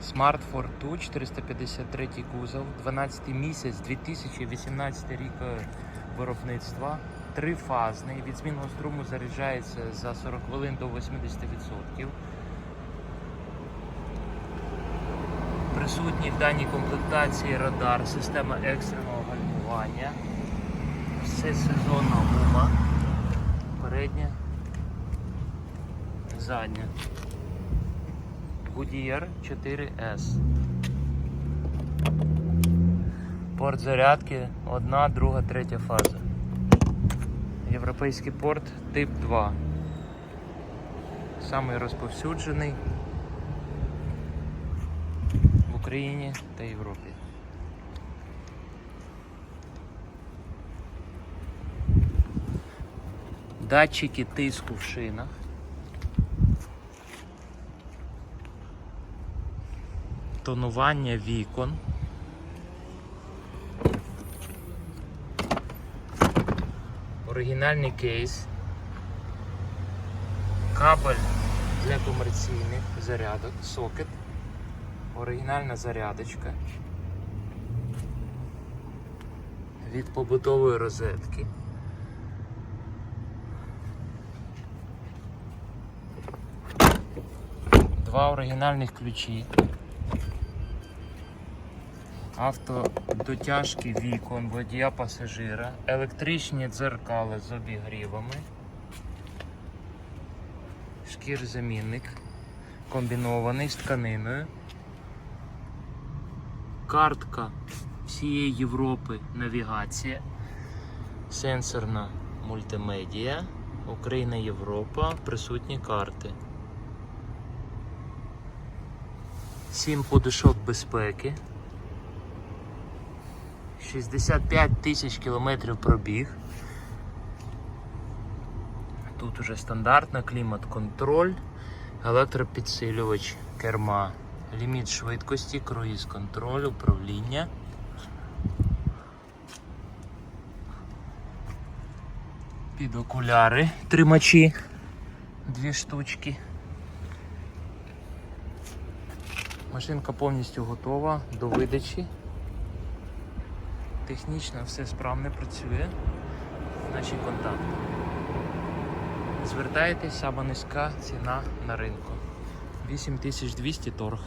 Smart Fortwo 453 кузов, 12 місяць, 2018 рік е, виробництва, трифазний, від змінного струму заряджається за 40 хвилин до 80%. Присутній в даній комплектації радар, система екстреного гальмування, всесезонна гума, передня, задня. Goodyear 4S. Порт зарядки одна, друга, третя фаза. Європейський порт тип 2. Самий розповсюджений в Україні та Європі. Датчики тиску в шинах. Тонування вікон. Оригінальний кейс. Кабель для комерційних зарядок, сокет. Оригінальна зарядочка. Від побутової розетки. Два оригінальних ключі. Автодотяжки вікон, водія пасажира, електричні дзеркала з обігрівами, шкірзамінник комбінований з тканиною, картка всієї Європи, навігація, сенсорна мультимедіа, Україна, Європа, присутні карти. Сім подушок безпеки. 65 тисяч кілометрів пробіг. Тут уже стандартна клімат-контроль, електропідсилювач керма, ліміт швидкості, круїз контроль, управління. Під окуляри тримачі, дві штучки. Машинка повністю готова до видачі. Технічно все справно працює. Наші контакти. Звертайтесь, сама низька ціна на ринку. 8200 торг.